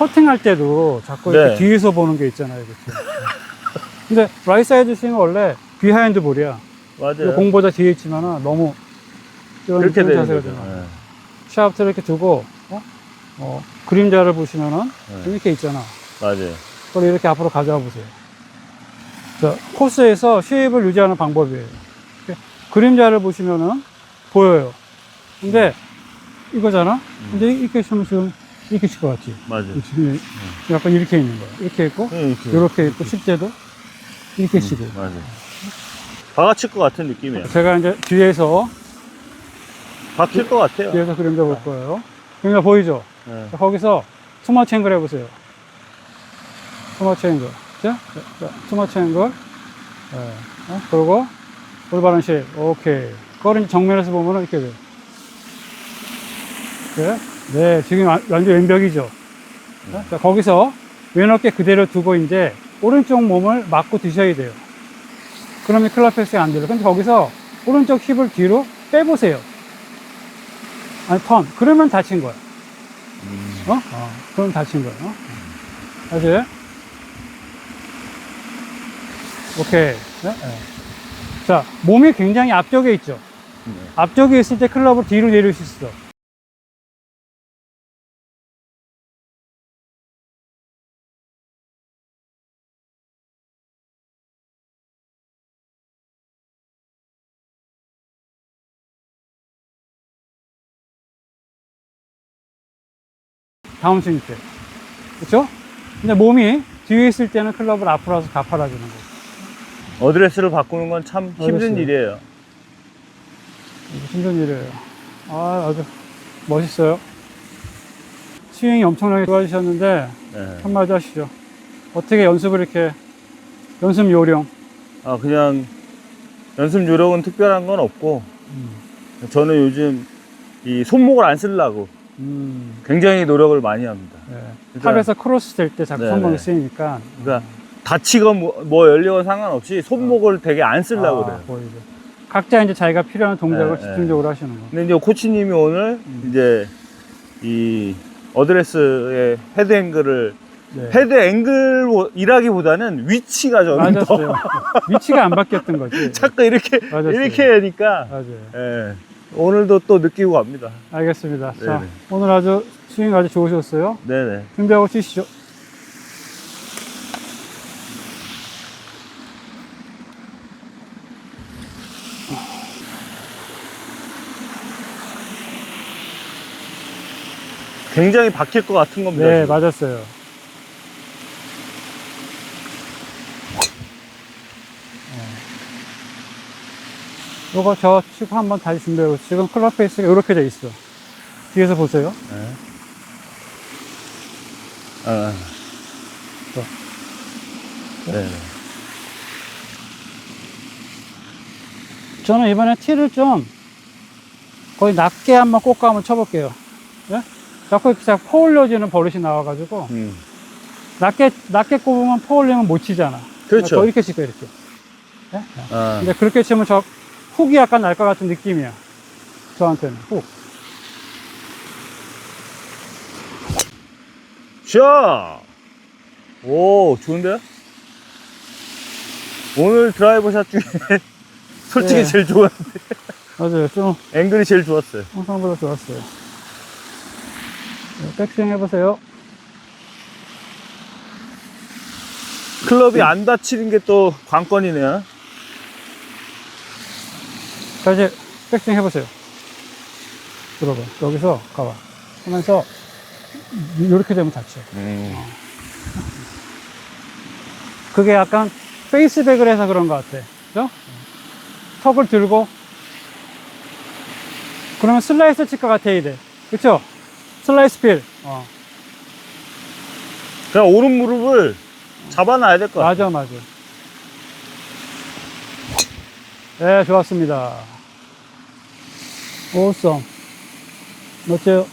퍼팅할 때도 자꾸 이렇게 네. 뒤에서 보는 게 있잖아요. 이렇게. 근데 라이트 사이드 스윙은 원래 비하인드 볼이야. 맞아요. 공보다 뒤에 있지만은 너무 이런 이렇게 되는 자세가. 되나. 예. 샤프트를 이렇게 두고 어? 어, 그림자를 보시면은 네. 이렇게 있잖아. 맞아요. 그걸 이렇게 앞으로 가져와 보세요. 자, 코스에서 쉐입을 유지하는 방법이에요. 그림자를 보시면은 보여요. 근데 이거잖아. 근데 이렇게 치면 지금 이렇게 칠 것 같지. 맞아요. 지금 약간 이렇게 있는 거야. 이렇게 있고 예, 이렇게. 이렇게 있고 실제도 이렇게 치고. 맞아요. 박아칠 것 같은 느낌이에요. 제가 이제 뒤에서 박힐 것 같아요. 뒤에서 그림자 볼 거예요. 그림자 보이죠? 예. 자, 거기서 투머치 앵글 해보세요. 투머치 앵글. 자, 자, 자 투머치 앵글. 예. 어? 그리고 올바른 쉐입. 오케이. 그걸 이제 정면에서 보면은 이렇게 돼요. 네. 네, 지금 와- 완전 왼벽이죠. 자, 자, 거기서 왼 어깨 그대로 두고 이제 오른쪽 몸을 맞고 드셔야 돼요. 그러면 클럽 패스가 안 돼요. 근데 거기서 오른쪽 힙을 뒤로 빼보세요. 아니, 턴. 그러면 다친 거야. 어? 어. 그럼 다친 거야. 어? 다시. 오케이. 네? 네. 자, 몸이 굉장히 앞쪽에 있죠. 네. 앞쪽에 있을 때 클럽을 뒤로 내릴 수 있어. 다운 스윙 때. 그쵸? 근데 몸이 뒤에 있을 때는 클럽을 앞으로 와서 가팔아 주는 거죠. 어드레스를 바꾸는 건 참 힘든 어드레스. 일이에요. 힘든 일이에요. 아, 아주 멋있어요. 스윙이 엄청나게 좋아지셨는데, 예. 한마디 하시죠. 어떻게 연습을 이렇게, 연습 요령. 아, 그냥 연습 요령은 특별한 건 없고, 저는 요즘 이 손목을 안 쓰려고 음, 굉장히 노력을 많이 합니다. 네. 그러니까- 탑에서 크로스 될 때 자꾸 네, 손목이 네. 쓰이니까. 그러니까 다치건 뭐, 뭐 열리건 상관없이 손목을 되게 안 쓰려고 아, 그래요. 보이죠. 각자 이제 자기가 필요한 동작을 네, 집중적으로 하시는 거. 근데 이제 코치님이 오늘 음. 이제 이 어드레스의 헤드 앵글을 네. 헤드 앵글이라기보다는 위치가 더 맞았어요. 위치가 안 바뀌었던 거지. 자꾸 이렇게 맞았어요. 이렇게 하니까 맞아요. 예. 오늘도 또 느끼고 갑니다. 알겠습니다. 자, 네네. 오늘 아주 스윙 아주 좋으셨어요. 네네. 준비하고 치시죠. 굉장히 박힐 것 같은 겁니다. 네, 지금. 맞았어요. 어. 요거 저 치고 한번 다시 준비해보세요. 지금 클럽 페이스가 이렇게 돼 있어. 뒤에서 보세요. 네. 아. 자. 네. 저는 이번에 티를 좀 거의 낮게 한번 꽂고 한번 쳐볼게요. 예? 자꾸 이렇게 자꾸 퍼올려지는 버릇이 나와가지고 음. 낮게 낮게 꼽으면 퍼올리면 못 치잖아. 그렇죠. 더 이렇게 칠 거야 이렇게. 예? 아. 근데 그렇게 치면 저 훅이 약간 날 것 같은 느낌이야. 저한테는 훅. 샷! 오, 좋은데요? 오늘 드라이버 샷 중에 솔직히 네. 제일 좋았는데. 맞아요. 좀 앵글이 제일 좋았어요. 항상보다 좋았어요. 네, 백스윙 해보세요. 클럽이 안 다치는 게 또 관건이네요. 자 이제 백스윙 해보세요. 들어봐. 여기서 가봐. 하면서 이렇게 되면 다쳐. 음. 그게 약간 페이스백을 해서 그런 것 같아. 그죠? 턱을 들고 그러면 슬라이스 칠 것 같아 이래. 그쵸? 슬라이스 필. 어. 그냥 오른 무릎을 잡아놔야 될 것 같아요. 맞아, 맞아. 네, 좋았습니다. 오썸. 멋져요.